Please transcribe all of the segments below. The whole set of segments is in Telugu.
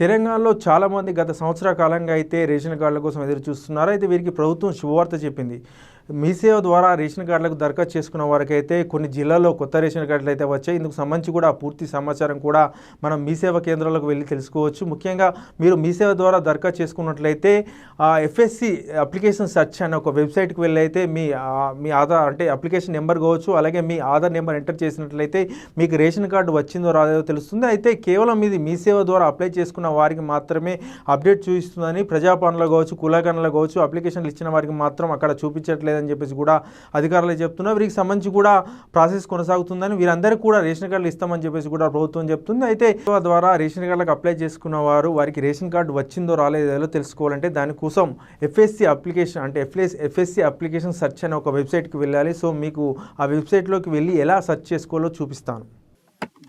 తెలంగాణలో చాలామంది గత సంవత్సర కాలంగా అయితే రేషన్ కార్డుల కోసం ఎదురు చూస్తున్నారు అయితే వీరికి ప్రభుత్వం శుభవార్త చెప్పింది. మీసేవ ద్వారా రేషన్ కార్డులకు దరఖాస్తు చేసుకున్న వారికైతే కొన్ని జిల్లాల్లో కొత్త రేషన్ కార్డులు అయితే వచ్చాయి. ఇందుకు సంబంధించి కూడా పూర్తి సమాచారం కూడా మనం మీసేవ కేంద్రాలకు వెళ్ళి తెలుసుకోవచ్చు. ముఖ్యంగా మీరు మీసేవ ద్వారా దరఖాస్తు చేసుకున్నట్లయితే ఎఫ్ఎస్సి అప్లికేషన్ సెర్చ్ అనే ఒక వెబ్సైట్కి వెళ్ళి అయితే మీ మీ ఆధార్ అంటే అప్లికేషన్ నెంబర్ కావచ్చు అలాగే మీ ఆధార్ నెంబర్ ఎంటర్ చేసినట్లయితే మీకు రేషన్ కార్డు వచ్చిందో రాలేదో తెలుస్తుంది. అయితే కేవలం ఇది మీసేవ ద్వారా అప్లై చేసుకున్న వారికి మాత్రమే అప్డేట్ చూపిస్తుందని ప్రజాపాలనలో కావచ్చు కులగణలో కావచ్చు అప్లికేషన్లు ఇచ్చిన వారికి మాత్రం అక్కడ లేదని చెప్పేసి కూడా అధికారులు చెప్తున్నారు. వీరికి సంబంధించి కూడా ప్రాసెస్ కొనసాగుతుందని వీరందరికీ కూడా రేషన్ కార్డులు ఇస్తామని చెప్పేసి కూడా ప్రభుత్వం చెప్తుంది. అయితే ద్వారా రేషన్ కార్డులకు అప్లై చేసుకున్న వారు వారికి రేషన్ కార్డు వచ్చిందో రాలేదో తెలుసుకోవాలంటే దానికోసం ఎఫ్ఎస్సి అప్లికేషన్ అంటే ఎఫ్ఎస్ ఎఫ్ఎస్సి అప్లికేషన్ సెర్చ్ అనే ఒక వెబ్సైట్కి వెళ్ళాలి. సో మీకు ఆ వెబ్సైట్లోకి వెళ్ళి ఎలా సెర్చ్ చేసుకోవాలో చూపిస్తాను.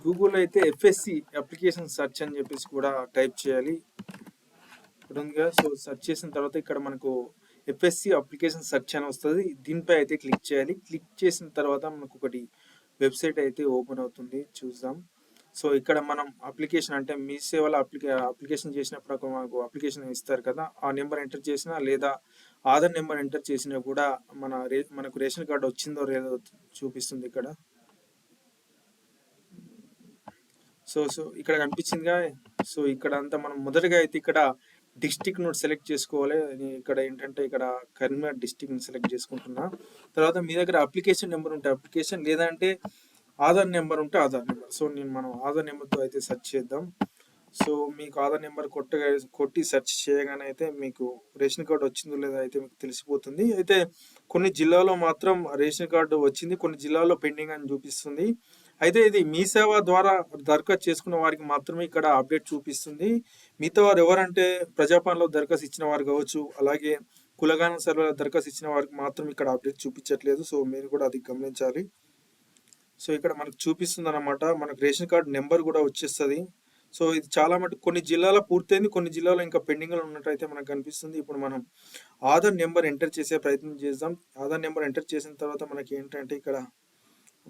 గూగుల్ అయితే ఎఫ్ఎస్సి అప్లికేషన్ సెర్చ్ అని చెప్పేసి కూడా టైప్ చేయాలి. ఇక్కడ ఉందిగా సో సెర్చ్ చేసిన తర్వాత ఇక్కడ మనకు ఎఫ్ఎస్సి అప్లికేషన్ సెర్చ్ అని వస్తుంది. దీనిపై అయితే క్లిక్ చేయాలి. క్లిక్ చేసిన తర్వాత మనకు ఒకటి వెబ్సైట్ అయితే ఓపెన్ అవుతుంది. చూద్దాం. సో ఇక్కడ మనం అప్లికేషన్ అంటే మీ సేవలో అప్లికే అప్లికేషన్ చేసినప్పుడు ఒక మనకు అప్లికేషన్ ఇస్తారు కదా. ఆ నెంబర్ ఎంటర్ చేసినా లేదా ఆధార్ నెంబర్ ఎంటర్ చేసినా కూడా మన రే మనకు రేషన్ కార్డు వచ్చిందో లేదో చూపిస్తుంది ఇక్కడ. సో సో ఇక్కడ కనిపించిందిగా సో ఇక్కడ అంతా మనం మొదటగా అయితే ఇక్కడ డిస్టిక్ నోట్ సెలెక్ట్ చేసుకోవాలి. నేను ఇక్కడ ఏంటంటే ఇక్కడ కరీంనగర్ డిస్టిక్ సెలెక్ట్ చేసుకుంటున్నా. తర్వాత మీ దగ్గర అప్లికేషన్ నెంబర్ ఉంటే అప్లికేషన్ లేదంటే ఆధార్ నెంబర్ ఉంటే ఆధార్ నెంబర్. సో నేను మనం ఆధార్ నెంబర్తో అయితే సెర్చ్ చేద్దాం. సో మీకు ఆధార్ నెంబర్ కొట్టగా కొట్టి సెర్చ్ చేయగానే అయితే మీకు రేషన్ కార్డు వచ్చిందో లేదో అయితే మీకు తెలిసిపోతుంది. అయితే కొన్ని జిల్లాలో మాత్రం రేషన్ కార్డు వచ్చింది. కొన్ని జిల్లాలో పెండింగ్ అని చూపిస్తుంది. అయితే ఇది మీ సేవ ద్వారా దరఖాస్తు చేసుకున్న వారికి మాత్రమే ఇక్కడ అప్డేట్ చూపిస్తుంది. మిగతా వారు ఎవరంటే ప్రజాపాలనలో దరఖాస్తు ఇచ్చిన వారు కావచ్చు అలాగే కులగాన సర్వేలో దరఖాస్తు ఇచ్చిన వారికి మాత్రం ఇక్కడ అప్డేట్ చూపించట్లేదు. సో మీరు కూడా అది గమనించాలి. సో ఇక్కడ మనకు చూపిస్తుంది అనమాట మనకు రేషన్ కార్డు నెంబర్ కూడా వచ్చేస్తుంది. సో ఇది చాలా మటుకు కొన్ని జిల్లాలో పూర్తయింది కొన్ని జిల్లాలో ఇంకా పెండింగ్లో ఉన్నట్టు ఉన్నట్టయితే మనకు కనిపిస్తుంది. ఇప్పుడు మనం ఆధార్ నెంబర్ ఎంటర్ చేసే ప్రయత్నం చేద్దాం. ఆధార్ నెంబర్ ఎంటర్ చేసిన తర్వాత మనకి ఏంటంటే ఇక్కడ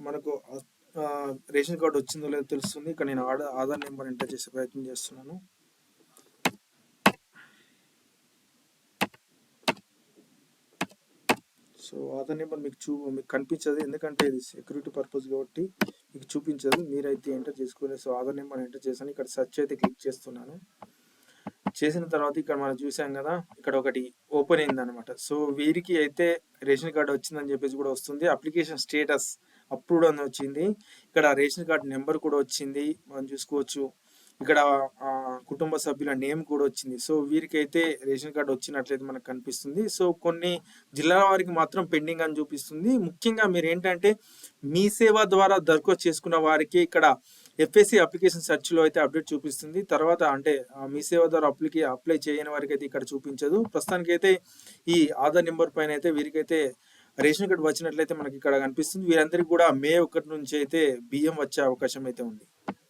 మనకు రేషన్ కార్డు వచ్చిందో లేదో తెలుస్తుంది. ఇక్కడ నేను ఆధార్ ఆధార్ నెంబర్ ఎంటర్ చేసే ప్రయత్నం చేస్తున్నాను. సో ఆధార్ నెంబర్ మీకు చూ మీకు కనిపించదు. ఎందుకంటే ఇది సెక్యూరిటీ పర్పస్ కాబట్టి మీకు చూపించదు. మీరైతే ఎంటర్ చేసుకోలేదు సో ఆధార్ నెంబర్ ఎంటర్ చేశాను. ఇక్కడ సెర్చ్ అయితే క్లిక్ చేస్తున్నాను. చేసిన తర్వాత ఇక్కడ మనం చూసాం కదా ఇక్కడ ఒకటి ఓపెన్ అయింది అనమాట సో వీరికి అయితే రేషన్ కార్డు వచ్చిందని చెప్పేసి కూడా వస్తుంది. అప్లికేషన్ స్టేటస్ అప్రూవ్డ్ అని వచ్చింది. ఇక్కడ రేషన్ కార్డు నెంబర్ కూడా వచ్చింది. మనం చూసుకోవచ్చు. ఇక్కడ కుటుంబ సభ్యుల నేమ్ కూడా వచ్చింది. సో వీరికైతే రేషన్ కార్డు వచ్చినట్లయితే మనకు కనిపిస్తుంది. సో కొన్ని జిల్లాల వారికి మాత్రం పెండింగ్ అని చూపిస్తుంది. ముఖ్యంగా మీరు ఏంటంటే మీ సేవ ద్వారా దరఖాస్తు చేసుకున్న వారికి ఇక్కడ ఎఫ్ఎస్సి అప్లికేషన్ సెర్చ్లో అయితే అప్డేట్ చూపిస్తుంది. తర్వాత అంటే మీ సేవ ద్వారా అప్లికే అప్లై చేయని వారికి అయితే ఇక్కడ చూపించదు. ప్రస్తుతానికైతే ఈ ఆధార్ నెంబర్ పైన అయితే వీరికైతే రేషన్ కార్డు వచ్చినట్లయితే మనకి ఇక్కడ కనిపిస్తుంది. వీరందరికీ కూడా మే ఒకటి నుంచి అయితే బియ్యం వచ్చే అవకాశం అయితే ఉంది.